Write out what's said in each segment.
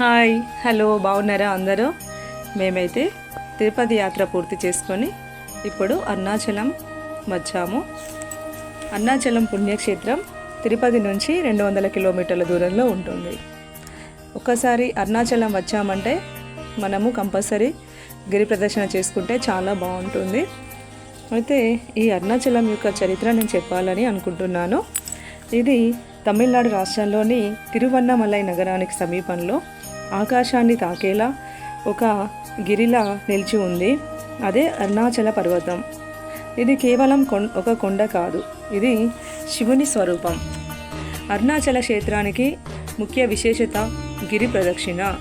Hi hello బాగున్నారా అందరూ? మేమైతే తిరుపతి యాత్ర పూర్తి చేసుకొని ఇప్పుడు అరుణాచలం వచ్చాము. అరుణాచలం పుణ్యక్షేత్రం తిరుపతి నుంచి రెండు వందల కిలోమీటర్ల దూరంలో ఉంటుంది. ఒకసారి అరుణాచలం వచ్చామంటే మనము కంపల్సరీ గిరి ప్రదర్శన చేసుకుంటే చాలా బాగుంటుంది. అయితే ఈ అరుణాచలం యొక్క చరిత్ర నేను చెప్పాలని అనుకుంటున్నాను. ఇది తమిళనాడు రాష్ట్రంలోని తిరువన్నమలై నగరానికి సమీపంలో ఆకాశాన్ని తాకేలా ఒక గిరిలా నిలిచి ఉంది. అదే అరుణాచల పర్వతం. ఇది కేవలం కొం ఒక కొండ కాదు. ఇది శివుని స్వరూపం. అరుణాచల క్షేత్రానికి ముఖ్య విశేషత గిరి ప్రదక్షిణ.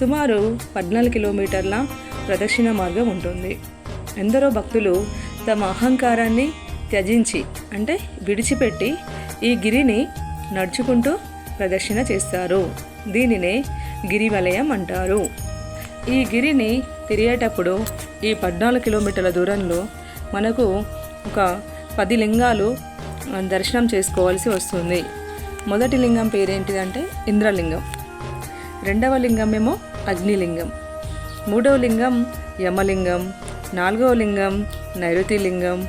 సుమారు పద్నాలుగు కిలోమీటర్ల ప్రదక్షిణ మార్గం ఉంటుంది. ఎందరో భక్తులు తమ అహంకారాన్ని త్యజించి అంటే విడిచిపెట్టి ఈ గిరిని నడుచుకుంటూ ప్రదక్షిణ చేస్తారు. దీనినే గిరివలయం అంటారు. ఈ గిరిని తిరిగేటప్పుడు ఈ పద్నాలుగు కిలోమీటర్ల దూరంలో మనకు ఒక పది లింగాలు దర్శనం చేసుకోవాల్సి వస్తుంది. మొదటి లింగం పేరేంటిదంటే ఇంద్రలింగం. రెండవ లింగం ఏమో అగ్నిలింగం. మూడవ లింగం యమలింగం. నాలుగవ లింగం నైరుతి లింగం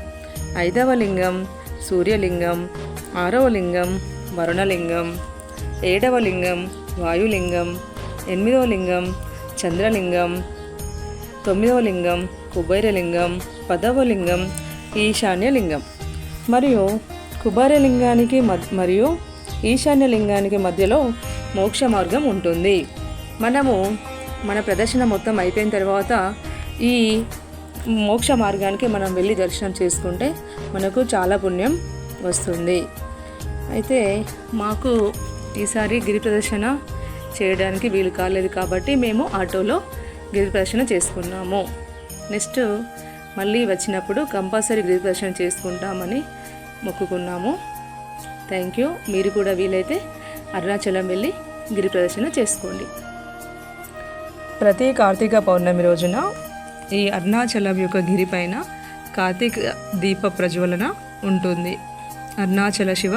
ఐదవ లింగం సూర్యలింగం. ఆరవ లింగం వరుణలింగం. ఏడవ లింగం వాయులింగం ఎనిమిదవ లింగం చంద్రలింగం తొమ్మిదవ లింగం కుబేరలింగం పదవ లింగం ఈశాన్యలింగం. మరియు కుబేరలింగానికి మద్ మరియు ఈశాన్యలింగానికి మధ్యలో మోక్ష మార్గం ఉంటుంది. మనము మన ప్రదర్శన మొత్తం అయిపోయిన తర్వాత ఈ మోక్ష మార్గానికి మనం వెళ్ళి దర్శనం చేసుకుంటే మనకు చాలా పుణ్యం వస్తుంది. అయితే మాకు ఈసారి గిరి ప్రదర్శన చేయడానికి వీలు కాలేదు కాబట్టి మేము ఆటోలో గిరి ప్రదర్శన చేసుకున్నాము. నెక్స్ట్ మళ్ళీ వచ్చినప్పుడు కంపల్సరీ గిరి ప్రదర్శన చేసుకుంటామని మొక్కుకున్నాము. Thank you. మీరు కూడా వీలైతే అరుణాచలం వెళ్ళి గిరి ప్రదర్శన చేసుకోండి. ప్రతి కార్తీక పౌర్ణమి రోజున ఈ అరుణాచలం యొక్క గిరిపైన కార్తీక దీప ప్రజ్వలన ఉంటుంది. అరుణాచల శివ